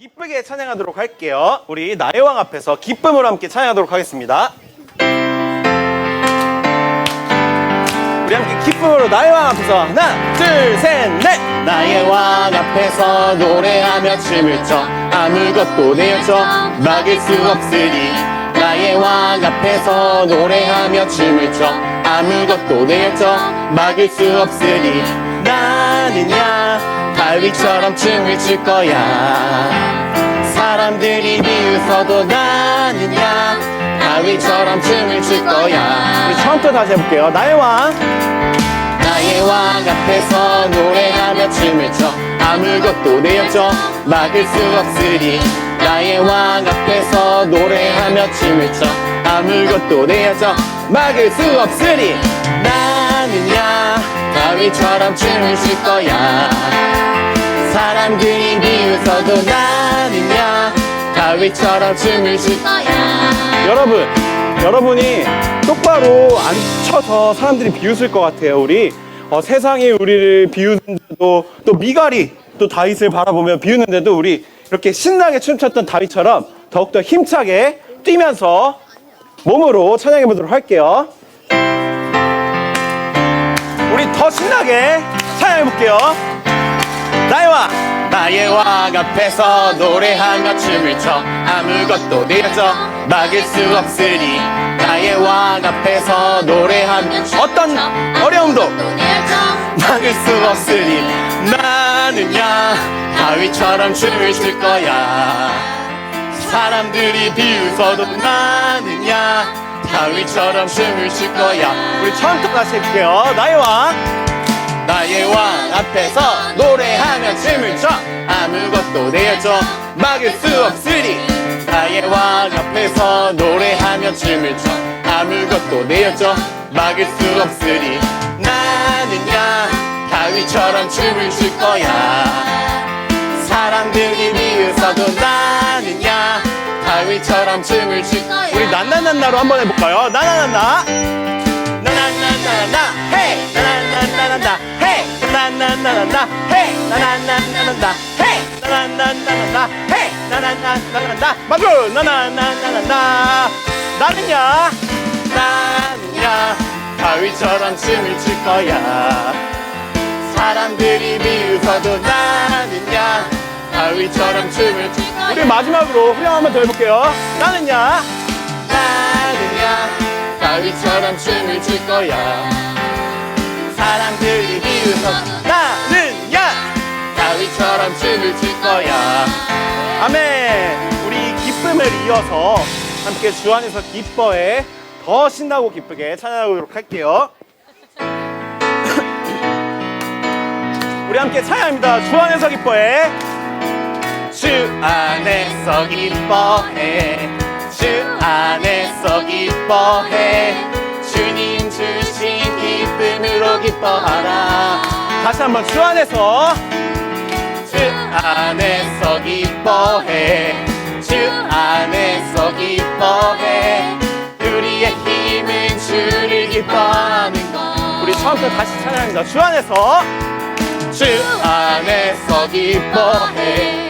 기쁘게 찬양하도록 할게요. 우리 나의 왕 앞에서 기쁨으로 함께 찬양하도록 하겠습니다. 우리 함께 기쁨으로 나의 왕 앞에서 하나, 둘, 셋, 넷. 나의 왕 앞에서 노래하며 춤을 춰. 아무것도 내어줘. 막을 수 없으니. 나의 왕 앞에서 노래하며 춤을 춰. 아무것도 내어줘. 막을 수 없으니. 나는야 다윗처럼 춤을 출 거야. 사람들이 비웃어도 나는 야 다윗처럼 춤을 출 거야. 우리 처음부터 다시 해볼게요. 나의 왕. 나의 왕 앞에서 노래하며 춤을 춰. 아무것도 내어줘 막을 수 없으리. 나의 왕 앞에서 노래하며 춤을 춰. 아무것도 내어줘 막을 수 없으리. 나는 야 다윗처럼 춤을 출 거야 사람들이 비웃어도 나는야 다윗처럼 춤을 출 거야 여러분, 여러분이 똑바로 안 쳐서 사람들이 비웃을 것 같아요. 우리 어, 세상이 우리를 비웃는데도 또 미갈이 또 다윗을 바라보며 비웃는데도 우리 이렇게 신나게 춤췄던 다윗처럼 더욱더 힘차게 뛰면서 몸으로 찬양해 보도록 할게요. 우리 더 신나게 찬양해 볼게요. 나의 왕. 나의 왕 앞에서 노래하며 춤을 춰 아무것도 내어줘 막을 수 없으니 나의 왕 앞에서 노래하며 춤 어떤 어려움도 막을 수 없으니 나는야 다윗처럼 춤을 출 거야 사람들이 비웃어도 나는야 다윗처럼 춤을 출 거야. 우리 처음부터 다시 해볼게요. 나의 왕. 나의 왕 앞에서 노래하며 춤을 춰. 아무것도 내어줘. 막을 수 없으니 나의 왕 앞에서 노래하며 춤을 춰. 아무것도 내어줘. 막을 수 없으니 나는야 다윗처럼 춤을 출 거야. 사람들이 비웃어도 나는야 다윗처럼 춤을 출 거야 우리 나나나나로 한번 해볼까요? 나나나나. 나나나나나 헤이 나나나나나. 헤이. 나나나나나. 헤이. 나나나나나. 헤이. 나나나나나. 헤이. 나나나나나. 맞아. 나나나나나. 나는야. 나는야 다윗처럼 춤을 출 거야 사람들이 비웃어도 나는야 다윗처럼 춤을 출 거야 우리 마지막으로 후렴 한번 더 해볼게요. 나는야. 나는야 다윗처럼 춤을 출 거야 사람들이 비웃어도 나는야. 다윗처럼 춤을 출 거야 아멘. 우리 기쁨을 이어서 함께 주 안에서 기뻐해 더 신나고 기쁘게 찬양하도록 할게요. 우리 함께 찬양합니다. 주 안에서 기뻐해. 주 안에서 기뻐해. 주 안에서 기뻐해. 주님 주신 기쁨으로 기뻐하라. 다시 한번 주 안에서. 주 안에서 기뻐해. 주 안에서 기뻐해. 우리의 힘은 주를 기뻐하는 것. 우리 처음부터 다시 찬양합니다. 주 안에서. 주 안에서 기뻐해. 주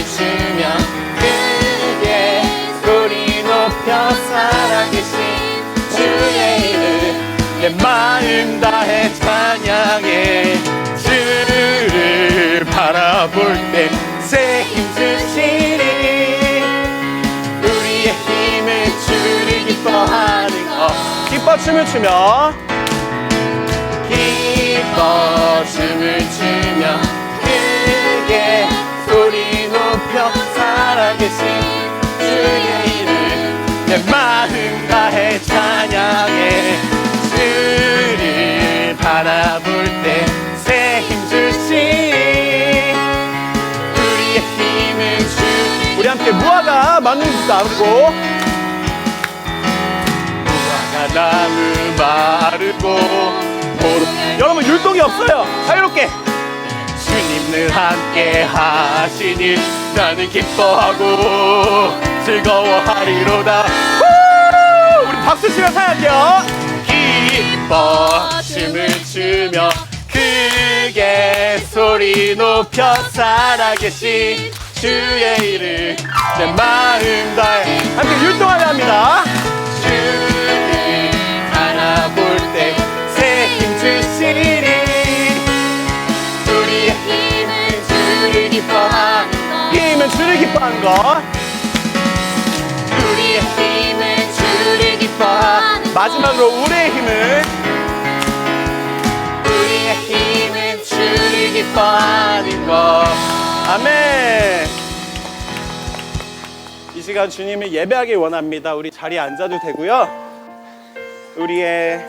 내 마음 다해 찬양해 주를 바라볼 때새힘 주시니 우리의 힘을 주를 기뻐하는 것. 기뻐 춤을 추며. 기뻐 춤을 추며 크게 소리 높여 살아계신 주의 이름. 내마 바라볼 때 새 힘 주신 우리의 힘을 주 우리 함께 무화과 만능 기도 나누고 나무 마르고 여러분 율동이 없어요. 자유롭게. 주님을 함께 하시니 나는 기뻐하고 즐거워하리로다 후! 우리 박수 치면서 할게요. 기뻐 춤을 추며 크게 소리 높여 살아계신 주의 이름 내 마음 다해 함께 율동하려 합니다. 주를 알아볼 때새 힘 주시리 우리의 힘은 주를 기뻐하는 것 힘은 주를 기뻐하는 것. 우리의 힘은 주를 기뻐하는 것 마지막으로 우리의 힘은 주를 기뻐하는 것 아멘. 이 시간 주님을 예배하길 원합니다. 우리 자리에 앉아도 되고요. 우리의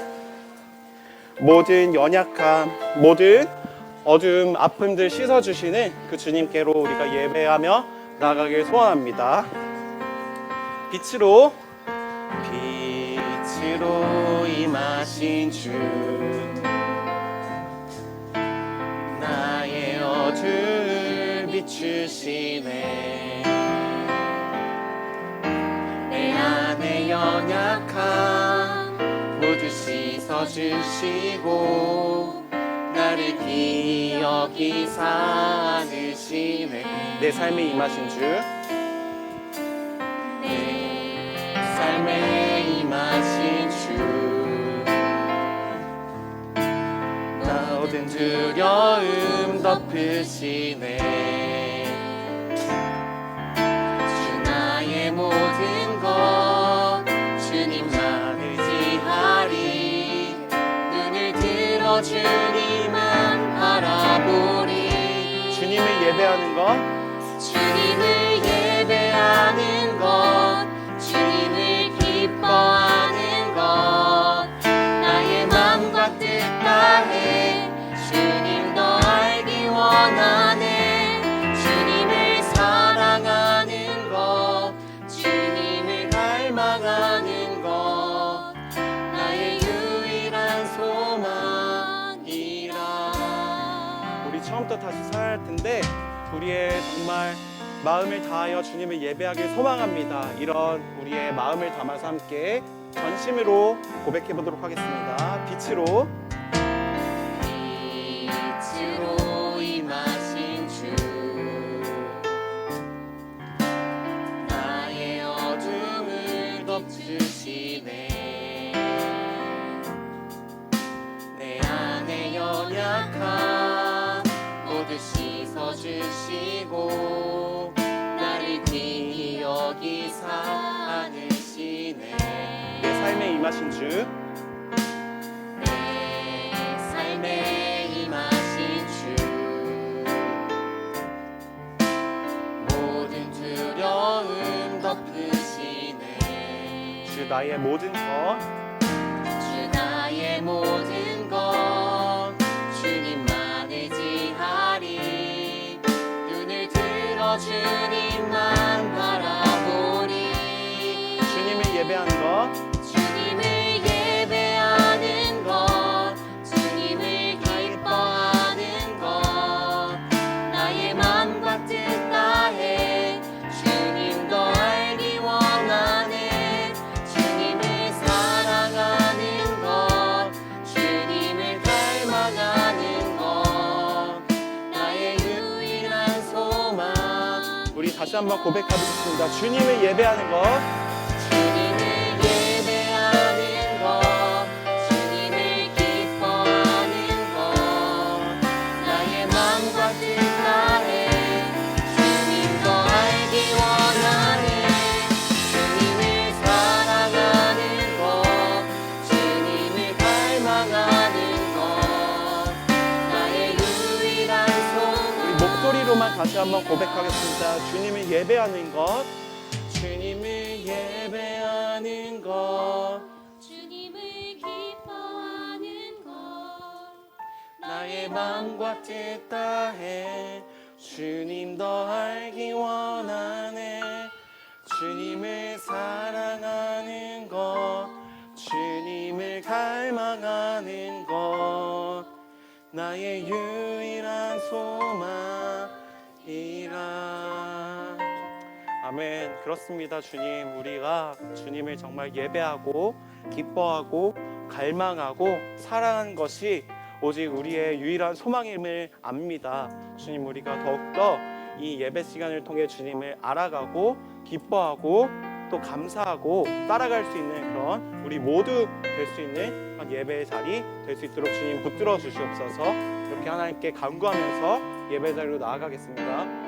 모든 연약함, 모든 어두움, 아픔들 씻어주시는 그 주님께로 우리가 예배하며 나가길 소원합니다. 빛으로 빛으로 임하신 주 비추시네. 내 안에 연약함 모두 씻어주시고 나를 기억이사 안으시네. 내 삶에 임하신 주. 내 삶에 임하신 주. 모든 두려움 덮으시네 주님을 예배하는 것 정말 마음을 다하여 주님을 예배하길 소망합니다. 이런 우리의 마음을 담아서 함께 전심으로 고백해 보도록 하겠습니다. 빛으로 주 내 삶에 임하신 주. 모든 두려움 덮으시네. 주 나의 모든 것 한번 고백하겠습니다. 주님을 예배하는 것. 주님을 기뻐하는 것. 나의 맘과 뜻 한번 고백하겠습니다. 주님을 예배하는 것. 주님을 예배하는 것. 주님을 기뻐하는 것. 나의 마음과 뜻 다해. 주님 더 알기 원하네. 주님을 사랑하는 것. 주님을 갈망하는 것. 나의 유일한 소망. 아멘. 그렇습니다 주님. 우리가 주님을 정말 예배하고 기뻐하고 갈망하고 사랑하는 것이 오직 우리의 유일한 소망임을 압니다. 주님 우리가 더욱더 이 예배 시간을 통해 주님을 알아가고 기뻐하고 또 감사하고 따라갈 수 있는 그런 우리 모두 될 수 있는 그런 예배의 자리 될 수 있도록 주님 붙들어 주시옵소서. 이렇게 하나님께 간구하면서 예배 자리로 나아가겠습니다.